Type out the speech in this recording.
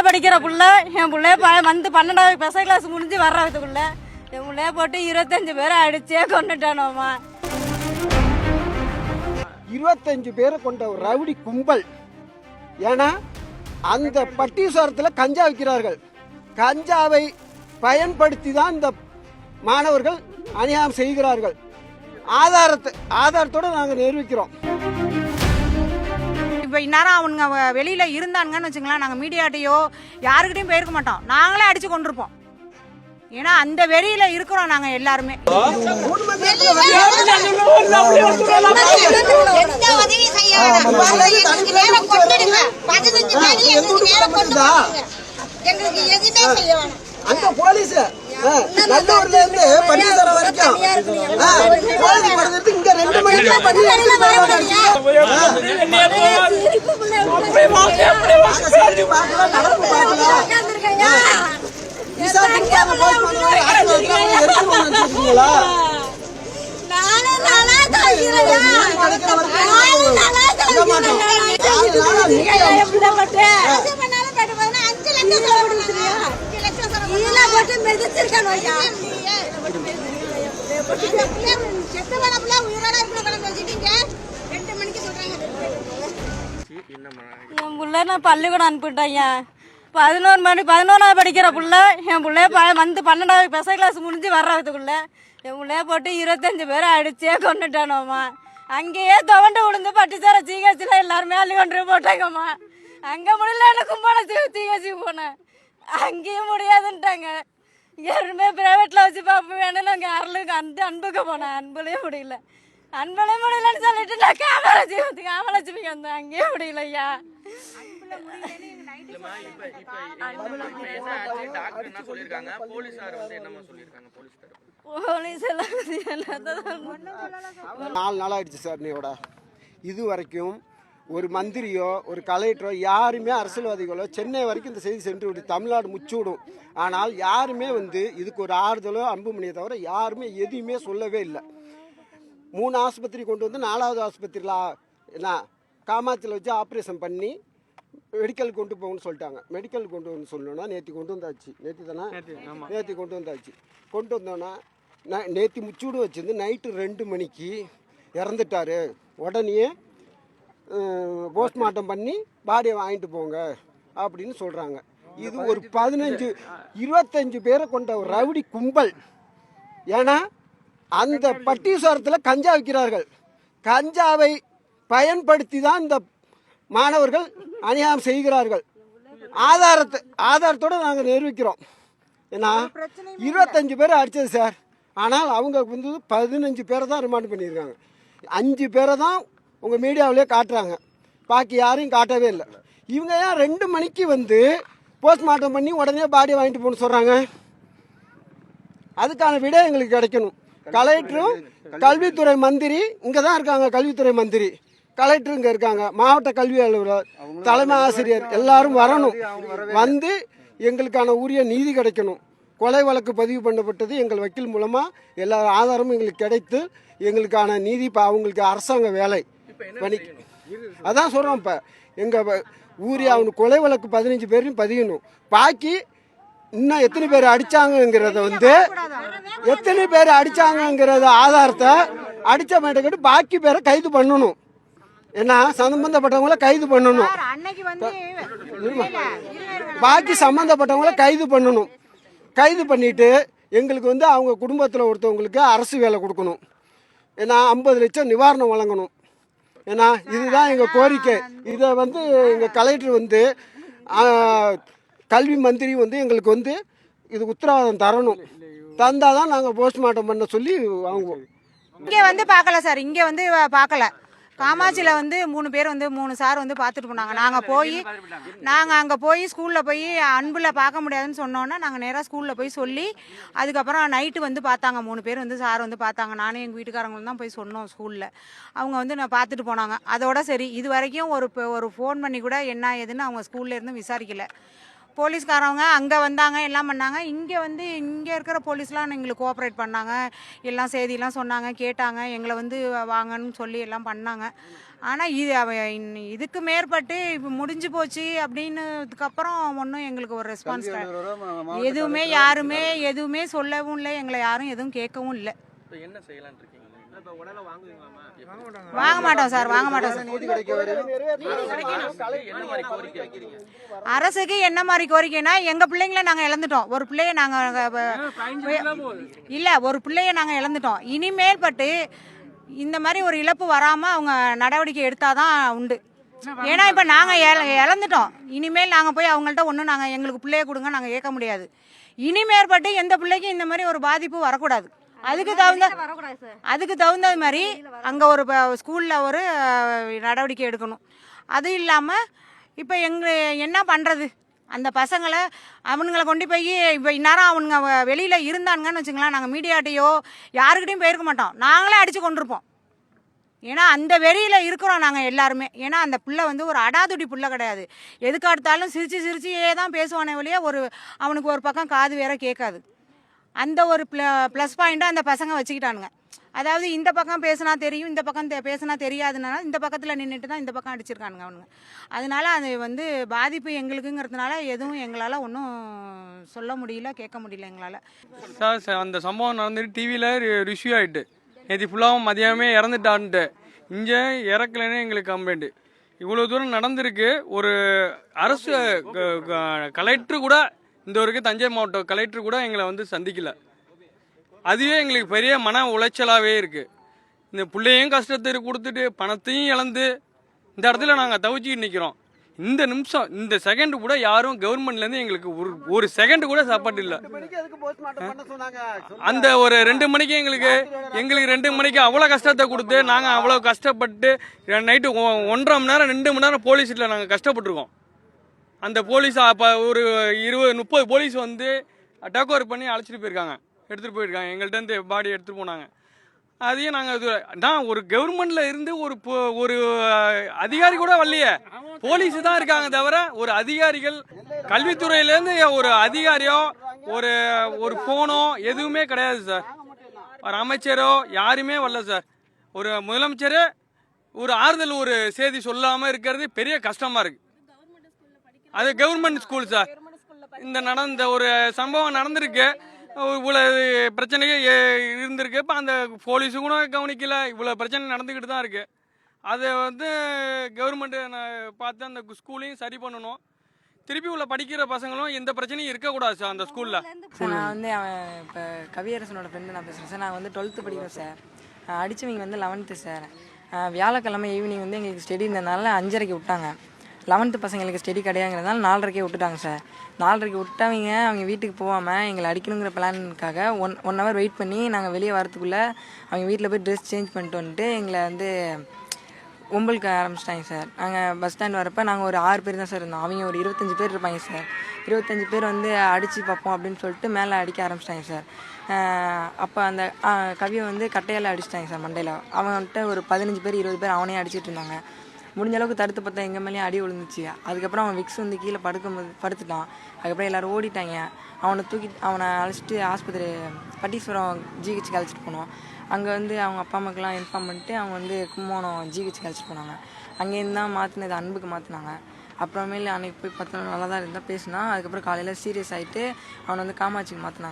பத்தாவது படிக்கிற புள்ள என் பிள்ளைய ப வந்து பன்னெண்டாவது ஸ்பெஷல் கிளாஸ் முடிஞ்சு வர்றதுக்குள்ள என் பிள்ளைய போட்டு இருபத்தஞ்சு பேரை அடிச்சே கொண்டுட்டானோமா இருபத்தஞ்சு பேரை கொண்ட ஒரு ரவுடி கும்பல். ஏன்னா அந்த பட்டீஸ்வரத்தில் கஞ்சா விற்கிறார்கள் கஞ்சாவை பயன்படுத்தி தான் இந்த மாணவர்கள் அநியாயம் செய்கிறார்கள். ஆதாரத்தை ஆதாரத்தோடு நாங்கள் நிரூபிக்கிறோம். இப்போ இந்நேரம் அவனுங்க? வெளியில இருந்தானுங்கன்னு வச்சுங்களேன் நாங்கள் மீடியாட்டையோ யாருக்கிட்டையும் போயிருக்க மாட்டோம். நாங்களே அடிச்சு கொண்டிருப்போம். ஏன்னா அந்த வெறியில இருக்கிறோம் நாங்கள் எல்லாருமே. எங்களுக்கு எதுவுமே செய்ய வேணாம் அந்த போலீஸ். நல்லூர்ல இருந்து பட்டீஸ்வரம் வரைக்கும். ஆ, போலீஸ் படுத்துட்டு இங்க ரெண்டு மணிக்கு நடப்பு விசாரிக்காம ஆட்கள் வைக்காம செத்து பிள்ளை உயிரோட இருக்கிற கணக்கு வச்சுட்டீங்க. ரெண்டு மணிக்கு சொல்றாங்க என் பிள்ளை நான் பள்ளிக்கூடம் அனுப்பிட்டேங்க பதினோரு மணி பதினோராவது படிக்கிற புள்ள என் பிள்ளைய ப வந்து பன்னெண்டாவது ஸ்பெஷல் கிளாஸ் முடிஞ்சு வர்றதுக்குள்ள என் பிள்ளைய போட்டு இருபத்தஞ்சு பேரை அடிச்சே கொண்டுட்டானோம்மா அங்கேயே துவண்டு விழுந்து பட்டிச்சார ஜிஹெச்சில் எல்லாருமே அள்ளி கொண்டு போட்டாங்கம்மா. அங்கே முடியல எனக்கு கும்பான ஜிஹெச்சி போனேன். அங்கேயும் முடியாதுன்ட்டாங்க. யாருமே பிரைவேட்டில் வச்சு பார்ப்போம் வேணும்னு அங்கே அருளுக்கு அந்த அன்புக்கு போனேன் அன்புலேயே முடியல. அன்புலேயே முடியலன்னு சொல்லிட்டு நான் காமராஜி காமராஜிக்கு வந்தேன். அங்கேயும் முடியல ஐயா இல்லம்மா இப்ப இப்ப இப்ப என்ன ஆச்சு டாக்டர் என்ன சொல்லிருக்காங்க போலீஸார் வந்து என்னமா சொல்லிருக்காங்க போலீஸ் எல்லாம் நாலு நாள் ஆயிடுச்சு சார் நீயோட. இது வரைக்கும் ஒரு மந்திரியோ ஒரு கலெக்டரோ யாருமே அரசியல்வாதிகளோ சென்னை வரைக்கும் இந்த செய்தி சென்று விடும் தமிழ்நாடு முச்சுவிடும். ஆனால் யாருமே வந்து இதுக்கு ஒரு ஆறுதலோ அன்புமணியை தவிர யாருமே எதுவுமே சொல்லவே இல்லை. மூணு ஆஸ்பத்திரி கொண்டு வந்து நாலாவது ஆஸ்பத்திரியில் என்ன காமாட்சியில் வச்சு ஆப்ரேஷன் பண்ணி மெடிக்கல் கொண்டு போகணும்னு சொல்லிட்டாங்க. மெடிக்கல் கொண்டு வந்து சொல்லணும்னா நேற்று கொண்டு வந்தாச்சு. நேற்று தானே? நேற்று கொண்டு வந்தாச்சு. கொண்டு வந்தோன்னா ந நேற்று முச்சூடு வச்சிருந்து நைட்டு ரெண்டு மணிக்கு இறந்துட்டாரு. உடனே போஸ்ட்மார்ட்டம் பண்ணி பாடியை வாங்கிட்டு போங்க அப்படின்னு சொல்கிறாங்க இது ஒரு பதினஞ்சு இருபத்தஞ்சு பேரை கொண்ட ஒரு ரவுடி கும்பல். ஏன்னா அந்த பட்டீஸ்வரத்தில் கஞ்சா விற்கிறார்கள். கஞ்சாவை பயன்படுத்தி தான் இந்த மாணவர்கள் அநியாயம் செய்கிறார்கள். ஆதாரத்தை ஆதாரத்தோடு நாங்கள் நிரூபிக்கிறோம். ஏன்னா இருபத்தஞ்சு பேர் அடித்தது சார். ஆனால் அவங்க வந்து பதினஞ்சு பேரை தான் ரிமாண்ட் பண்ணியிருக்காங்க. அஞ்சு பேரை தான் உங்கள் மீடியாவிலே காட்டுறாங்க. பாக்கி யாரையும் காட்டவே இல்லை. இவங்க ஏன் ரெண்டு மணிக்கு வந்து போஸ்ட்மார்ட்டம் பண்ணி உடனே பாடியை வாங்கிட்டு போகணும்னு சொல்கிறாங்க அதுக்கான விட எங்களுக்கு கிடைக்கணும். கலெக்டரும் கல்வித்துறை மந்திரி இங்கே தான் இருக்காங்க கல்வித்துறை மந்திரி. கலெக்டர் இங்கே இருக்காங்க. மாவட்ட கல்வி அலுவலர் தலைமை ஆசிரியர் எல்லாரும் வரணும். வந்து எங்களுக்கான உரிய நீதி கிடைக்கணும். கொலை வழக்கு பதிவு பண்ணப்பட்டது எங்கள் வக்கீல் மூலமாக எல்லா ஆதாரமும் எங்களுக்கு கிடைத்து எங்களுக்கான நீதி இப்போ அவங்களுக்கு அரசாங்க வேலை. பணி அதான் சொல்கிறோம் இப்போ. எங்கள் ஊரே அவனுக்கு கொலை வழக்கு பதினஞ்சு பேரையும் பதியணும். பாக்கி இன்னும் எத்தனை பேர் அடிச்சாங்கங்கிறத வந்து எத்தனை பேர் அடிச்சாங்கங்கிறத ஆதாரத்தை அடிச்ச மேட்டக்கிட்டு பாக்கி பேரை கைது பண்ணணும். ஏன்னா சம்பந்தப்பட்டவங்கள கைது பண்ணணும். சார், அன்னைக்கு வந்து பாக்கி சம்மந்தப்பட்டவங்கள கைது பண்ணணும். கைது பண்ணிட்டு எங்களுக்கு வந்து அவங்க குடும்பத்தில் ஒருத்தவங்களுக்கு அரசு வேலை கொடுக்கணும். ஏன்னா ஐம்பது லட்சம் நிவாரணம் வழங்கணும். ஏன்னா இதுதான் எங்கள் கோரிக்கை. இதை வந்து எங்கள் கலெக்டர் வந்து கல்வி மந்திரி வந்து எங்களுக்கு வந்து இது உத்தரவாதம் தரணும். தந்தால் தான் நாங்கள் போஸ்ட்மார்ட்டம் பண்ண சொல்லி வாங்குவோம். இங்கே வந்து பார்க்கல சார். இங்கே வந்து பார்க்கல. காமாட்சியில் வந்து மூணு பேர் வந்து மூணு சார் வந்து பார்த்துட்டு போனாங்க. நாங்கள் போய் நாங்கள் அங்கே போய் ஸ்கூலில் போய் அன்பில் பார்க்க முடியாதுன்னு சொன்னோன்னா நாங்கள் நேராக ஸ்கூலில் போய் சொல்லி அதுக்கப்புறம் நைட்டு வந்து பார்த்தாங்க. மூணு பேர் வந்து சார் வந்து பார்த்தாங்க. நானும் எங்கள் வீட்டுக்காரங்களும் தான் போய் சொன்னோம் ஸ்கூலில் அவங்க வந்து நான் பார்த்துட்டு போனாங்க. அதோட சரி இது வரைக்கும் ஒரு ஒரு ஃபோன் பண்ணி கூட என்ன ஏதுன்னு அவங்க ஸ்கூல்ல இருந்து விசாரிக்கல. போலீஸ்காரவங்க அங்கே வந்தாங்க எல்லாம் பண்ணாங்க. இங்கே வந்து இங்கே இருக்கிற போலீஸ்லாம் எங்களுக்கு கோஆப்ரேட் பண்ணாங்க. எல்லாம் செய்தியெல்லாம் சொன்னாங்க கேட்டாங்க. எங்களை வந்து வாங்கன்னு சொல்லி எல்லாம் பண்ணாங்க. ஆனால் இது இதுக்கு மேற்பட்டு இப்போ முடிஞ்சு போச்சு அப்படின்னதுக்கப்புறம் ஒன்றும் எங்களுக்கு ஒரு ரெஸ்பான்ஸ் எதுவுமே யாருமே எதுவுமே சொல்லவும் இல்லை. எங்களை யாரும் எதுவும் கேட்கவும் இல்லை. என்ன இருக்கீங்க? வாங்க மாட்டோம் சார் வாங்க மாட்டோம் சார். நீதி கிடைக்க வரையும் என்ன மாதிரி கோரிக்கை வைக்கிறீங்க? அரசுக்கு என்ன மாதிரி கோரிக்கைனா எங்க பிள்ளைங்கள நாங்க இழந்துட்டோம். ஒரு பிள்ளைய நாங்க இல்ல ஒரு பிள்ளைய நாங்க இழந்துட்டோம். இனிமேல் பட்டு இந்த மாதிரி ஒரு இழப்பு வராம அவங்க நடவடிக்கை எடுத்தாதான் உண்டு. ஏன்னா இப்ப நாங்க இழ- இழந்துட்டோம். இனிமேல் நாங்க போய் அவங்கள்ட்ட ஒன்றும் நாங்க எங்களுக்கு பிள்ளைய கொடுங்க நாங்க கேட்க முடியாது. இனிமேற்பட்டு எந்த பிள்ளைக்கும் இந்த மாதிரி ஒரு பாதிப்பு வரக்கூடாது. அதுக்கு தகுந்த அதுக்கு தகுந்த மாதிரி அங்கே ஒரு ஸ்கூலில் ஒரு நடவடிக்கை எடுக்கணும். அது இல்லாமல் இப்போ எங்க என்ன பண்ணுறது அந்த பசங்களை அவனுங்களை கொண்டு போய் இப்போ இந்நேரம் அவனுங்க வெளியில் இருந்தானுங்கன்னு வச்சுங்களேன் நாங்கள் மீடியாட்டையோ யாருக்கிட்டையும் போயிருக்க மாட்டோம். நாங்களே அடித்து கொண்டிருப்போம். ஏன்னா அந்த வெறியில் இருக்கிறோம் நாங்கள் எல்லாருமே. ஏன்னா அந்த பிள்ளை வந்து ஒரு அடாதுடி பிள்ளை கிடையாது. எதுக்கு அடுத்தாலும் சிரித்து சிரிச்சியே தான் பேசுவானே வழியே ஒரு அவனுக்கு ஒரு பக்கம் காது வேற கேட்காது. அந்த ஒரு ப்ள ப்ளஸ் பாயிண்ட்டை அந்த பசங்க வச்சுக்கிட்டானுங்க. அதாவது இந்த பக்கம் பேசினா தெரியும் இந்த பக்கம் தெ- பேசினா தெரியாதுனால இந்த பக்கத்தில் நின்றுட்டு தான் இந்த பக்கம் அடிச்சிருக்கானுங்க அவனுங்க. அதனால அது வந்து பாதிப்பு எங்களுக்குங்கிறதுனால எதுவும் எங்களால் ஒன்றும் சொல்ல முடியல கேட்க முடியல எங்களால். சார் சார் அந்த சம்பவம் நடந்துட்டு டிவியில் ரிஷ்யூ ஆகிட்டு நேற்று ஃபுல்லாகவும் மதியமே இறந்துட்டான்ட்டு. இங்கே இறக்கலைன்னு எங்களுக்கு கம்ப்ளைண்ட்டு இவ்வளோ தூரம் நடந்திருக்கு. ஒரு அரசு கலெக்டர் கூட இந்த வரைக்கும் தஞ்சை மாவட்ட கலெக்டர் கூட எங்களை வந்து சந்திக்கல. அதுவே எங்களுக்கு பெரிய மன உளைச்சலாகவே இருக்குது இந்த பிள்ளையும் கஷ்டத்தை கொடுத்துட்டு பணத்தையும் இழந்து இந்த இடத்துல நாங்கள் தவிச்சிக்கிட்டு நிற்கிறோம் இந்த நிமிஷம் இந்த செகண்ட் கூட யாரும் கவர்மெண்ட்லேருந்து எங்களுக்கு ஒரு ஒரு செகண்ட் கூட சாப்பாடு இல்லை. அந்த ஒரு ரெண்டு மணிக்கு எங்களுக்கு எங்களுக்கு ரெண்டு மணிக்கு அவ்வளோ கஷ்டத்தை கொடுத்து நாங்கள் அவ்வளோ கஷ்டப்பட்டு நைட்டு ஒன்றரை மணி நேரம் ரெண்டு மணி நேரம் போலீஸில் நாங்கள் கஷ்டப்பட்டிருக்கோம். அந்த போலீஸ் அப்போ ஒரு இருபது முப்பது போலீஸ் வந்து டேக் ஓவர் பண்ணி அழைச்சிட்டு போயிருக்காங்க. எடுத்துகிட்டு போயிருக்காங்க. எங்கள்கிட்ட இருந்து பாடி எடுத்துகிட்டு போனாங்க. அதையும் நாங்கள் இது நான் ஒரு கவர்மெண்ட்ல இருந்து ஒரு பொ- ஒரு அதிகாரி கூட வரலையே. போலீஸ் தான் இருக்காங்க தவிர ஒரு அதிகாரிகள் கல்வித்துறையிலேருந்து ஒரு அதிகாரியோ ஒரு ஒரு ஃபோனோ எதுவுமே கிடையாது சார் ஒரு அமைச்சரோ யாருமே வரல சார் ஒரு முதலமைச்சர் ஒரு ஆறுதல் ஒரு செய்தி சொல்லாமல் இருக்கிறது பெரிய கஷ்டமாக இருக்குது அது கவர்மெண்ட் ஸ்கூல் சார் இந்த நடந்த ஒரு சம்பவம் நடந்திருக்கு. இவ்வளோ பிரச்சனையே இருந்திருக்கு. இப்போ அந்த போலீஸு கூட கவனிக்கல. இவ்வளோ பிரச்சனை நடந்துக்கிட்டு தான் இருக்குது அதை வந்து கவர்மெண்ட்டு பார்த்து அந்த ஸ்கூலையும் சரி பண்ணணும். திருப்பி உள்ள படிக்கிற பசங்களும் எந்த பிரச்சனையும் இருக்கக்கூடாது சார் அந்த ஸ்கூலில் நான் வந்து அவன் இப்போ கவியரசனோட ஃப்ரெண்டு நான் பேசுகிறேன் சார் நான் வந்து டுவெல்த்து படிக்கிறேன் சார் அடித்தவங்க வந்து லெவன்த்து சார் வியாழக்கிழமை ஈவினிங் வந்து எங்களுக்கு ஸ்டடி இருந்ததுனால அஞ்சரைக்கு விட்டாங்க. லெவன்த்து பசங்களுக்கு ஸ்டடி கிடையாங்கிறதுனால நாலரைக்கே விட்டுட்டாங்க சார் நாலரைக்கு விட்டவங்க அவங்க வீட்டுக்கு போகாமல் எங்களை அடிக்கணுங்கிற பிளானுக்காக ஒன் ஒன் ஹவர் வெயிட் பண்ணி நாங்கள் வெளியே வரத்துக்குள்ளே அவங்க வீட்டில் போய் ட்ரெஸ் சேஞ்ச் பண்ணிட்டு வந்துட்டு எங்களை வந்து ஒம்பலுக்கு ஆரம்பிச்சிட்டாங்க சார் நாங்கள் பஸ் ஸ்டாண்ட் வரப்போ நாங்கள் ஒரு ஆறு பேர் தான் சார் இருந்தோம். அவங்க ஒரு இருபத்தஞ்சி பேர் இருப்பாங்க சார் இருபத்தஞ்சி பேர் வந்து அடித்து பார்ப்போம் அப்படின்னு சொல்லிட்டு மேலே அடிக்க ஆரம்பிச்சிட்டாங்க சார் அப்போ அந்த கவியை வந்து கட்டையால் அடிச்சிட்டாங்க சார் மண்டையில். அவன்கிட்ட ஒரு பதினஞ்சு பேர் இருபது பேர் அவனே அடிச்சிட்டு இருந்தாங்க. முடிஞ்ச அளவுக்கு தடுத்து பார்த்தா எங்கள் மேலேயும் அடி விழுந்துச்சு. அதுக்கப்புறம் அவன் விக்ஸ் வந்து கீழே படுக்கும்போது படுத்துட்டான். அதுக்கப்புறம் எல்லாரும் ஓடிட்டாங்க. அவனை தூக்கி அவனை அழைச்சிட்டு ஆஸ்பத்திரி பட்டீஸ்வரம் ஜிஹெச்சுக்கு அழைச்சிட்டு போனோம். அங்கே வந்து அவங்க அப்பா அம்மாக்கெல்லாம் இன்ஃபார்ம் பண்ணிட்டு அவங்க வந்து கும்போணம் ஜிஹெச்சுக்கு அழைச்சிட்டு போனாங்க. அங்கேருந்து தான் மாற்றினது அன்புக்கு மாற்றினாங்க அப்புறமேல அன்னைக்கு போய் பார்த்தா நல்லா தான் இருந்தால் பேசினா. அதுக்கப்புறம் காலையில் சீரியஸ் ஆகிட்டு அவனை வந்து காமாட்சிக்கு மாற்றினாங்க